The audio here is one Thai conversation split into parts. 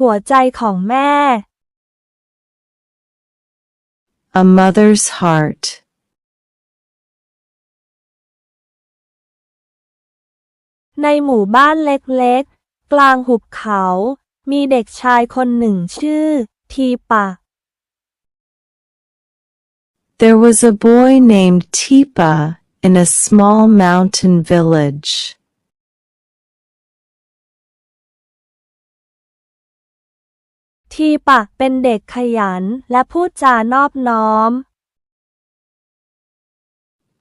หัวใจของแม่ A mother's heart. ในหมู่บ้านเล็กๆ กลางหุบเขา มีเด็กชายคนหนึ่งชื่อ ทีปะ There was a boy named Tipa in a small mountain village. ทีปะเป็นเด็กขยันและพูดจานอบน้อม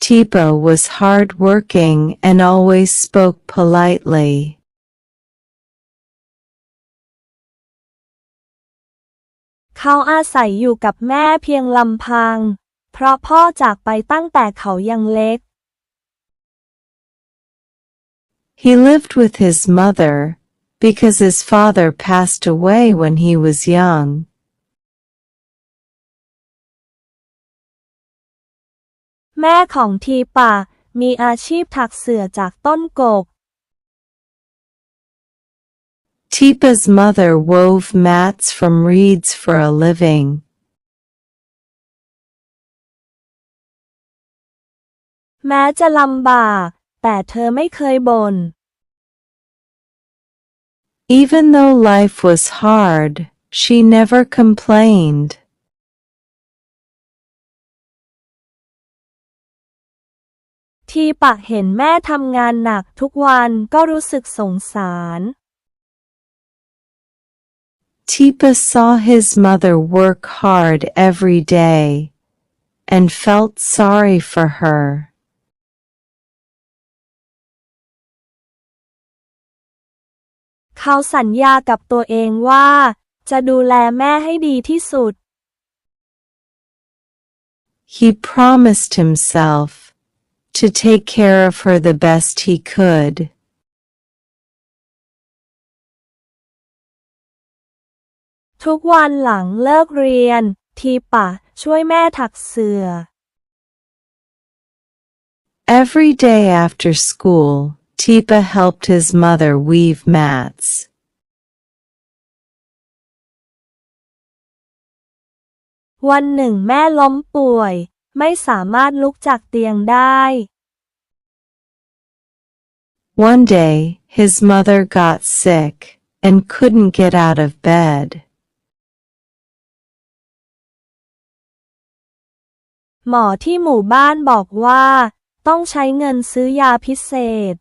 Tipa was hard-working and always spoke politely. เขาอาศัยอยู่กับแม่เพียงลำพัง เพราะพ่อจากไปตั้งแต่เขายังเล็ก He lived with his mother because his father passed away when he was young. แม่ของทีปะมีอาชีพถักเสื่อจากต้นกก Tipa's mother wove mats from reeds for a living. แม้จะลำบากแต่เธอไม่เคยบน่น Even though life was hard, she never complained. Tipa saw his mother work hard every day and felt sorry for her. เขาสัญญากับตัวเองว่า จะดูแลแม่ให้ดีที่สุด He promised himself to take care of her the best he could. ทุกวันหลังเลิกเรียน ทีปะช่วยแม่ถักเสื่อ Every day after school, Tipa helped his mother weave mats. วันหนึ่งแม่ล้มป่วยไม่สามารถลุกจากเตียงได้ One day, his mother got sick and couldn't get out of bed. หมอที่หมู่บ้านบอกว่า ต้องใช้เงินซื้อยาพิเศษ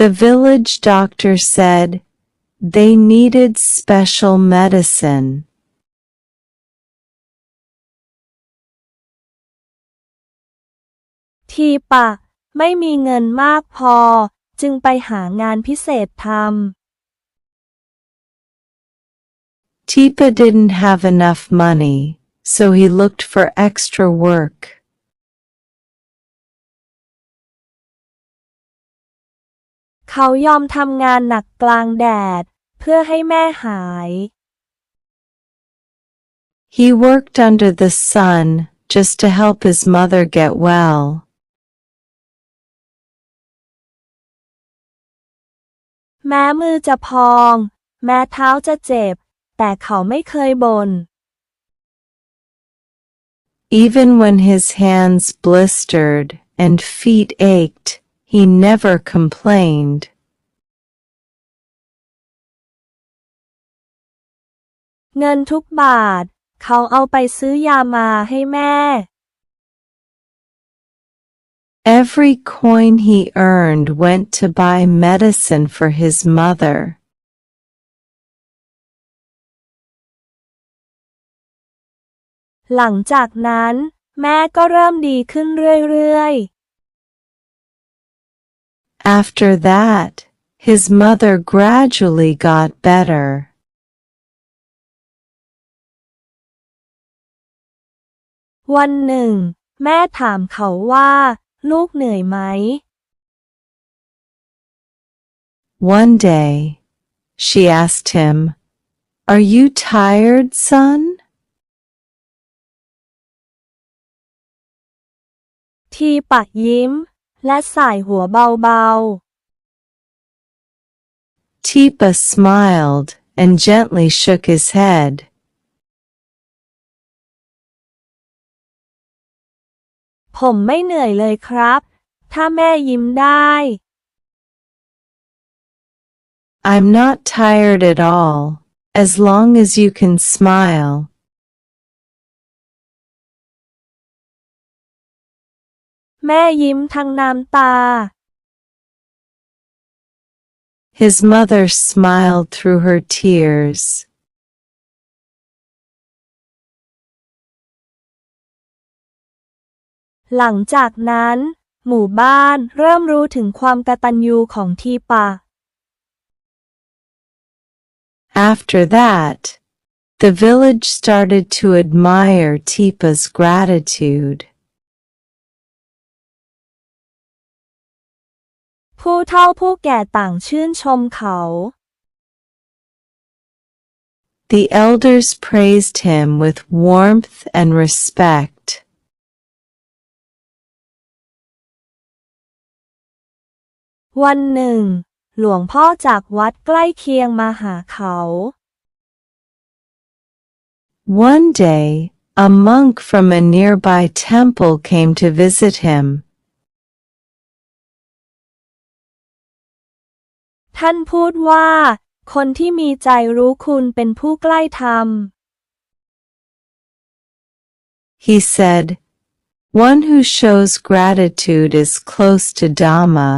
The village doctor said they needed special medicine. ทีปะ ไม่มีเงินมากพอ จึงไปหางานพิเศษท Tipa didn't have enough money, so he looked for extra work. เขายอมทำงานหนักกลางแดด เพื่อให้แม่หาย He worked under the sun just to help his mother get well. แม้มือจะพอง แม้เท้าจะเจ็บ แต่เขาไม่เคยบน่น Even when his hands blistered and feet ached, he never complained. เงินทุกบาทเขาเอาไปซื้อยามาให้แม่ Every coin he earned went to buy medicine for his mother. หลังจากนั้น แม่ก็เริ่มดีขึ้นเรื่อย After that, his mother gradually got better. ๆ วันหนึ่ง แม่ถามเขาว่า ลูกเหนื่อยไหม One day, she asked him, Are you tired, son? ทีปะยิ้ม และสายหัวเบา Tipa smiled and gently shook his head. ผมไม่เหนื่อยเลยครับ ถ้าแม่ยิ้มได้ I'm not tired at all, as long as you can smile. แม่ยิ้มทั้งน้ำตา His mother smiled through her tears. หลังจากนั้น หมู่บ้านเริ่มรู้ถึงความกตัญญูของทีปะ After that, the village started to admire Tipa's gratitude. ผู้เฒ่าผู้แก่ต่างชื่นชมเขา The elders praised him with warmth and respect. วันหนึ่ง หลวงพ่อจากวัดใกล้เคียงมาหาเขา One day, a monk from a nearby temple came to visit him. ท่านพูดว่า คนที่มีใจรู้คุณเป็นผู้ใกล้ธรรม He said, One who shows gratitude is close to Dhamma.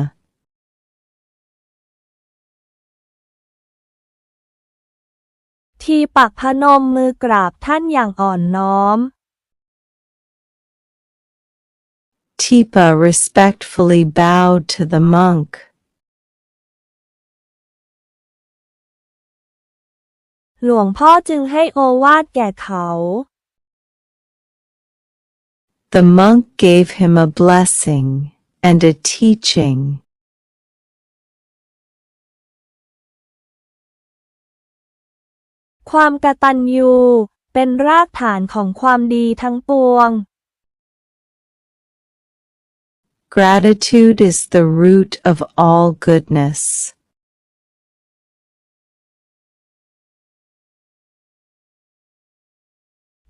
ทีปักพนมมือกราบท่านอย่างอ่อนน้อม Tipa respectfully bowed to the monk. หลวงพ่อจึงให้โอวาทแก่เขา The monk gave him a blessing and a teaching. ความกตัญญู เป็นรากฐานของความดีทั้งปวง Gratitude is the root of all goodness.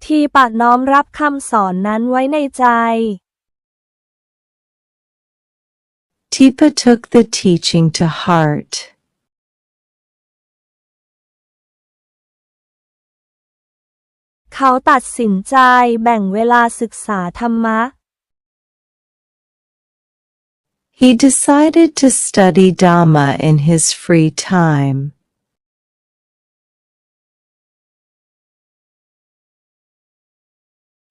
ทีปะน้อมรับคำสอนนั้นไว้ในใจ Tipa took the teaching to heart. เขาตัดสินใจแบ่งเวลาศึกษาธรรมะ He decided to study Dhamma in his free time.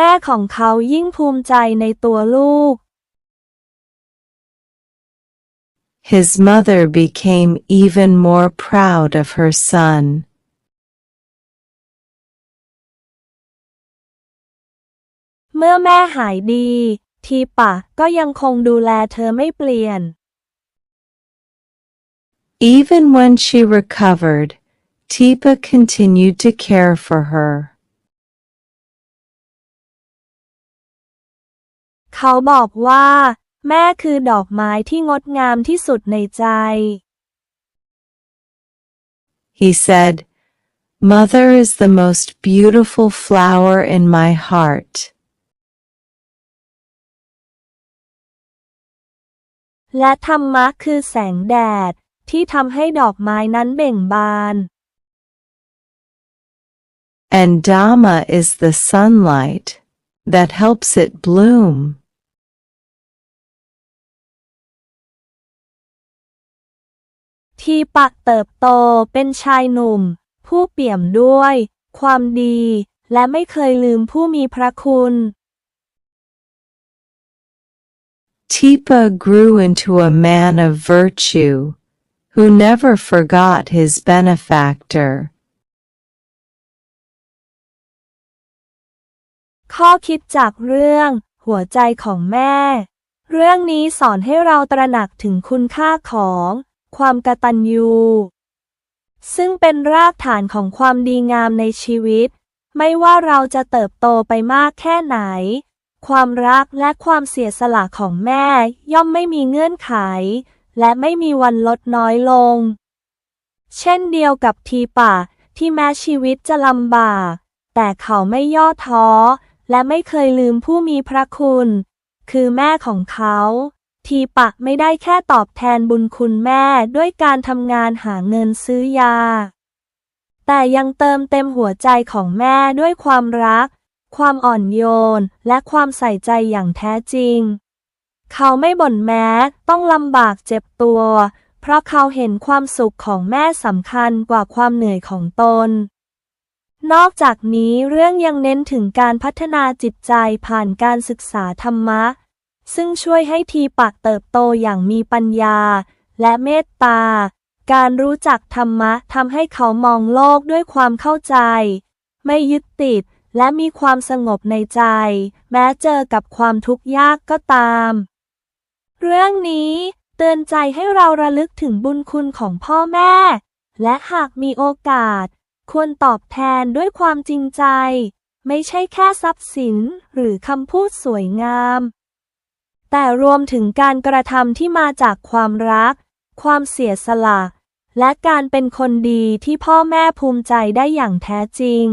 แม่ของเขายิ่งภูมิใจในตัวลูก His mother became even more proud of her son. เมื่อแม่หายดี ทีปะก็ยังคงดูแลเธอไม่เปลี่ยน Even when she recovered, Tipa continued to care for her. เขาบอกว่า แม่คือดอกไม้ที่งดงามที่สุดในใจ He said, Mother is the most beautiful flower in my heart. และธรรมะคือแสงแดด ที่ทำให้ดอกไม้นั้นเบ่งบาน And Dhamma is the sunlight that helps it bloom. ทีปะเติบโตเป็นชายหนุ่ม ผู้เปี่ยมด้วย ความดี และไม่เคยลืมผู้มีพระคุณ Tipa grew into a man of virtue, who never forgot his benefactor. ข้อคิดจากเรื่อง หัวใจของแม่ เรื่องนี้สอนให้เราตระหนักถึงคุณค่าของ ความกตัญญู ซึ่งเป็นรากฐานของความดีงามในชีวิต ไม่ว่าเราจะเติบโตไปมากแค่ไหน ความรักและความเสียสละของแม่ ย่อมไม่มีเงื่อนไข และไม่มีวันลดน้อยลง เช่นเดียวกับทีป่าที่แม้ชีวิตจะลำบาก แต่เขาไม่ย่อท้อ และไม่เคยลืมผู้มีพระคุณ คือแม่ของเขา ทีปะไม่ได้แค่ตอบแทนบุญคุณแม่ด้วยการทำงานหาเงินซื้อยา แต่ยังเติมเต็มหัวใจของแม่ด้วยความรัก ความอ่อนโยน และความใส่ใจอย่างแท้จริง เขาไม่บ่นแม้ต้องลำบากเจ็บตัว เพราะเขาเห็นความสุขของแม่สำคัญกว่าความเหนื่อยของตน นอกจากนี้เรื่องยังเน้นถึงการพัฒนาจิตใจผ่านการศึกษาธรรมะ ซึ่งช่วยให้ทีปักเติบโตอย่างมีปัญญา และเมตตา การรู้จักธรรมะทำให้เขามองโลกด้วยความเข้าใจ ไม่ยึดติด และมีความสงบในใจ แม้เจอกับความทุกข์ยากก็ตาม เรื่องนี้เตือนใจให้เราระลึกถึงบุญคุณของพ่อแม่ และหากมีโอกาส ควรตอบแทนด้วยความจริงใจ ไม่ใช่แค่ทรัพย์สินหรือคำพูดสวยงาม แต่รวมถึงการกระทำที่มาจากความรัก ความเสียสละ และการเป็นคนดีที่พ่อแม่ภูมิใจได้อย่างแท้จริง